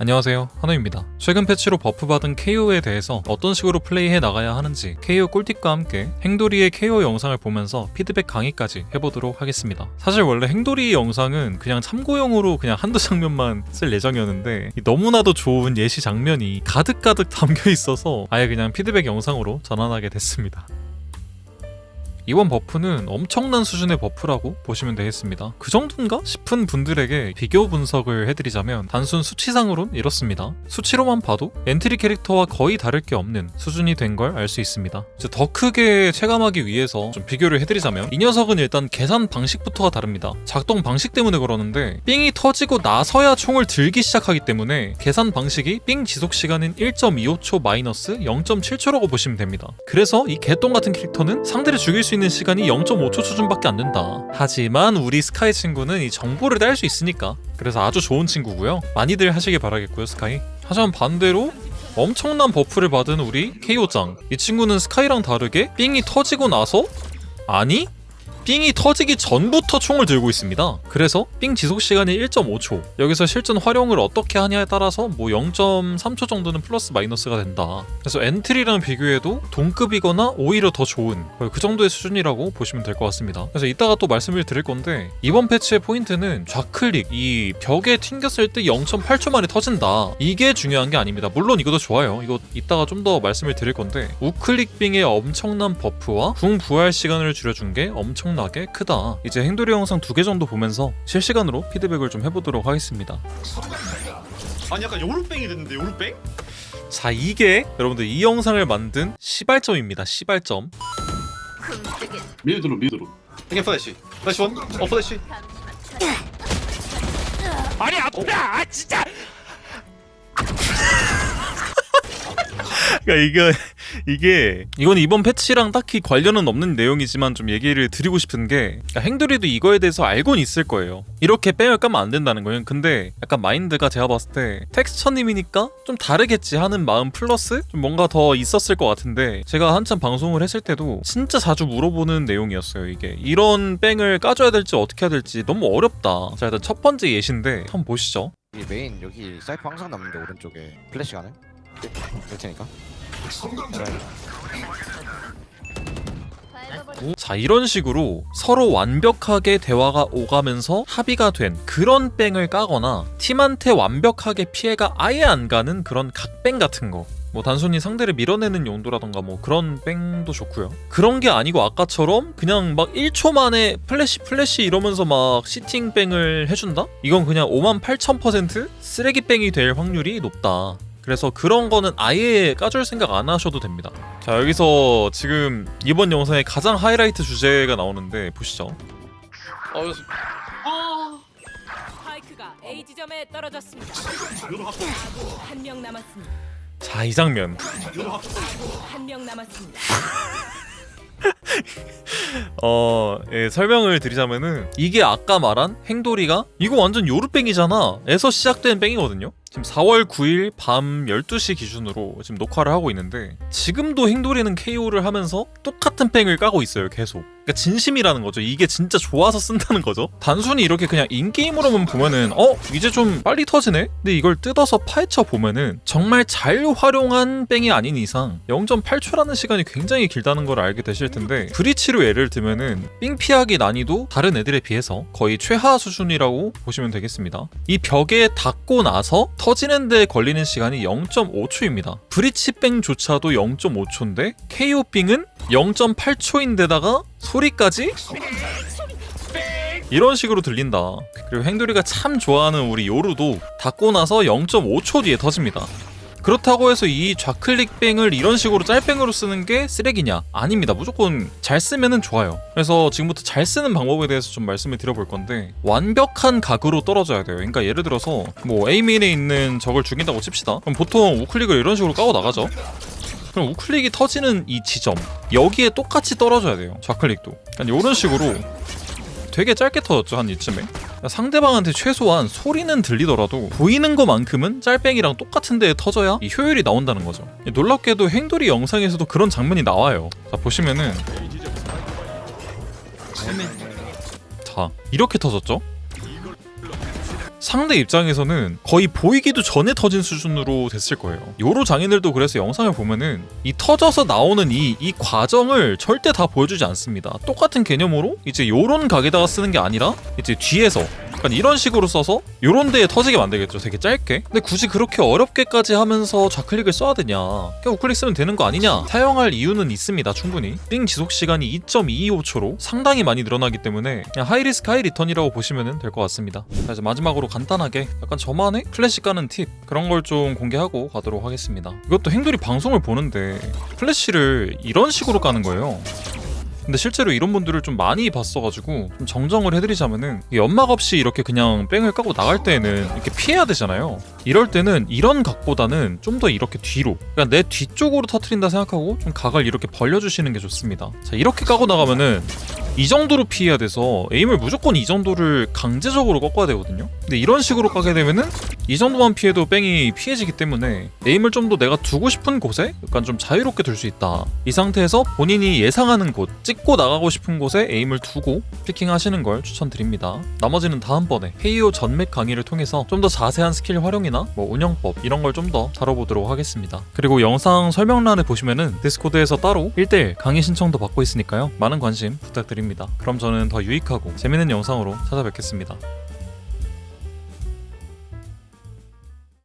안녕하세요. 한우입니다. 최근 패치로 버프받은 KO에 대해서 어떤 식으로 플레이해 나가야 하는지 KO 꿀팁과 함께 행돌이의 KO 영상을 보면서 피드백 강의까지 해보도록 하겠습니다. 사실 원래 행돌이 영상은 그냥 참고용으로 그냥 한두 장면만 쓸 예정이었는데 이 너무나도 좋은 예시 장면이 가득가득 담겨 있어서 아예 그냥 피드백 영상으로 전환하게 됐습니다 이번 버프는 엄청난 수준의 버프라고 보시면 되겠습니다. 그 정도인가 싶은 분들에게 비교 분석을 해드리자면 단순 수치상으론 이렇습니다. 수치로만 봐도 엔트리 캐릭터와 거의 다를 게 없는 수준이 된 걸 알 수 있습니다. 더 크게 체감하기 위해서 좀 비교를 해드리자면 이 녀석은 일단 계산 방식부터가 다릅니다. 작동 방식 때문에 그러는데 삥이 터지고 나서야 총을 들기 시작하기 때문에 계산 방식이 삥 지속 시간인 1.25초 마이너스 0.7초라고 보시면 됩니다. 그래서 이 개똥 같은 캐릭터는 상대를 죽일 수 있는 시간이 0.5초 수준밖에 안 된다. 하지만 우리 스카이 친구는 이 정보를 딸 수 있으니까 그래서 아주 좋은 친구고요. 많이들 하시길 바라겠고요, 스카이. 하지만 반대로 엄청난 버프를 받은 우리 KO짱. 이 친구는 스카이랑 다르게 삥이 터지고 나서 아니 삥이 터지기 전부터 총을 들고 있습니다. 그래서 삥 지속 시간이 1.5초. 여기서 실전 활용을 어떻게 하냐에 따라서 뭐 0.3초 정도는 플러스 마이너스가 된다. 그래서 엔트리랑 비교해도 동급이거나 오히려 더 좋은 그 정도의 수준이라고 보시면 될 것 같습니다. 그래서 이따가 또 말씀을 드릴 건데 이번 패치의 포인트는 좌클릭 이 벽에 튕겼을 때 0.8초 만에 터진다. 이게 중요한 게 아닙니다. 물론 이것도 좋아요. 이거 이따가 좀 더 말씀을 드릴 건데 우클릭 빙의 엄청난 버프와 궁 부활 시간을 줄여준 게 엄청 나게 크다. 이제 행돌이 영상 두 개 정도 보면서 실시간으로 피드백을 좀 해보도록 하겠습니다. 아니 약간 요루뱅이 됐는데 요루뱅? 자 이게 여러분들 이 영상을 만든 시발점입니다. 시발점. 미드로 미드로 이게 플래시 플래시 원? 어 플래시 아니 아프다 아 진짜 그러니까 이게 이게 이건 이번 패치랑 딱히 관련은 없는 내용이지만 좀 얘기를 드리고 싶은 게 그러니까 행돌이도 이거에 대해서 알고는 있을 거예요. 이렇게 뺑을 까면 안 된다는 거예요. 근데 약간 마인드가 제가 봤을 때 텍스처님이니까 좀 다르겠지 하는 마음 플러스 좀 뭔가 더 있었을 것 같은데 제가 한참 방송을 했을 때도 진짜 자주 물어보는 내용이었어요. 이게 이런 뺑을 까줘야 될지 어떻게 해야 될지 너무 어렵다. 자 일단 첫 번째 예시인데 한번 보시죠. 이 메인 여기 사이프 항상 남는데 오른쪽에 플래시 가는? 될 테니까 자 이런 식으로 서로 완벽하게 대화가 오가면서 합의가 된 그런 뺑을 까거나 팀한테 완벽하게 피해가 아예 안 가는 그런 각뺑 같은 거. 뭐 단순히 상대를 밀어내는 용도라던가 뭐 그런 뺑도 좋고요. 그런 게 아니고 아까처럼 그냥 막 1초 만에 플래시 플래시 이러면서 막 시팅 뺑을 해준다? 이건 그냥 5만 8천 퍼센트 쓰레기 뺑이 될 확률이 높다. 그래서 그런 거는 아예 까줄 생각 안 하셔도 됩니다. 자 여기서 지금 이번 영상의 가장 하이라이트 주제가 나오는데 보시죠. 어 여기서 파이크가 A 지점에 떨어졌습니다. 한 명 남았습니다. 자 이 장면. 한 명 남았습니다. 어 예, 설명을 드리자면은 이게 아까 말한 행돌이가 이거 완전 요르뺑이잖아 에서 시작된 뺑이거든요 지금 4월 9일 밤 12시 기준으로 지금 녹화를 하고 있는데 지금도 행돌이는 KO를 하면서 똑같은 뺑을 까고 있어요 계속. 그러니까 진심이라는 거죠. 이게 진짜 좋아서 쓴다는 거죠. 단순히 이렇게 그냥 인게임으로만 보면은 어 이제 좀 빨리 터지네? 근데 이걸 뜯어서 파헤쳐 보면은 정말 잘 활용한 뺑이 아닌 이상 0.8초라는 시간이 굉장히 길다는 걸 알게 되실 텐데 브리치로 예를 들면은 삥 피하기 난이도 다른 애들에 비해서 거의 최하 수준이라고 보시면 되겠습니다. 이 벽에 닿고 나서 터지는 데 걸리는 시간이 0.5초입니다 브리치 뺑조차도 0.5초인데 KO 삥은 0.8초인데다가 소리까지 이런 식으로 들린다. 그리고 행돌이가 참 좋아하는 우리 요루도 닿고 나서 0.5초 뒤에 터집니다. 그렇다고 해서 이 좌클릭 뱅을 이런 식으로 짤뱅으로 쓰는 게 쓰레기냐? 아닙니다. 무조건 잘 쓰면은 좋아요. 그래서 지금부터 잘 쓰는 방법에 대해서 좀 말씀을 드려볼 건데 완벽한 각으로 떨어져야 돼요. 그러니까 예를 들어서 뭐 A민에 있는 적을 죽인다고 칩시다. 그럼 보통 우클릭을 이런 식으로 까고 나가죠. 그럼 우클릭이 터지는 이 지점 여기에 똑같이 떨어져야 돼요. 좌클릭도. 그러니까 이런 식으로 되게 짧게 터졌죠 한 이쯤에 상대방한테 최소한 소리는 들리더라도 보이는 것만큼은 짤뱅이랑 똑같은 데에 터져야 이 효율이 나온다는 거죠. 놀랍게도 행돌이 영상에서도 그런 장면이 나와요. 자 보시면은 자 이렇게 터졌죠 상대 입장에서는 거의 보이기도 전에 터진 수준으로 됐을 거예요. 요로 장인들도 그래서 영상을 보면은 이 터져서 나오는 이, 이 과정을 절대 다 보여주지 않습니다. 똑같은 개념으로 이제 요런 각에다가 쓰는 게 아니라 이제 뒤에서 약간 이런 식으로 써서 요런 데에 터지게 만들겠죠. 되게 짧게. 근데 굳이 그렇게 어렵게까지 하면서 좌클릭을 써야 되냐? 그냥 우클릭 쓰면 되는 거 아니냐? 사용할 이유는 있습니다. 충분히. 링 지속 시간이 2.225초로 상당히 많이 늘어나기 때문에 그냥 하이리스크 하이리턴이라고 보시면 될 것 같습니다. 자, 이제 마지막으로 간단하게 약간 저만의 플래시 까는 팁 그런 걸 좀 공개하고 가도록 하겠습니다. 이것도 행돌이 방송을 보는데 플래시를 이런 식으로 까는 거예요. 근데 실제로 이런 분들을 좀 많이 봤어가지고 좀 정정을 해드리자면은 이 연막 없이 이렇게 그냥 뺑을 까고 나갈 때는 이렇게 피해야 되잖아요. 이럴 때는 이런 각보다는 좀 더 이렇게 뒤로, 그러니까 내 뒤쪽으로 터트린다 생각하고 좀 각을 이렇게 벌려주시는 게 좋습니다. 자 이렇게 까고 나가면은 이 정도로 피해야 돼서 에임을 무조건 이 정도를 강제적으로 꺾어야 되거든요. 근데 이런 식으로 까게 되면은 이 정도만 피해도 뺑이 피해지기 때문에 에임을 좀 더 내가 두고 싶은 곳에 약간 좀 자유롭게 둘 수 있다. 이 상태에서 본인이 예상하는 곳, 찍고 나가고 싶은 곳에 에임을 두고 피킹하시는 걸 추천드립니다. 나머지는 다음번에 헤이오 전맥 강의를 통해서 좀 더 자세한 스킬 활용이나 뭐 운영법 이런 걸 좀 더 다뤄보도록 하겠습니다. 그리고 영상 설명란에 보시면은 디스코드에서 따로 1대1 강의 신청도 받고 있으니까요. 많은 관심 부탁드립니다. 그럼 저는 더 유익하고 재밌는 영상으로 찾아뵙겠습니다.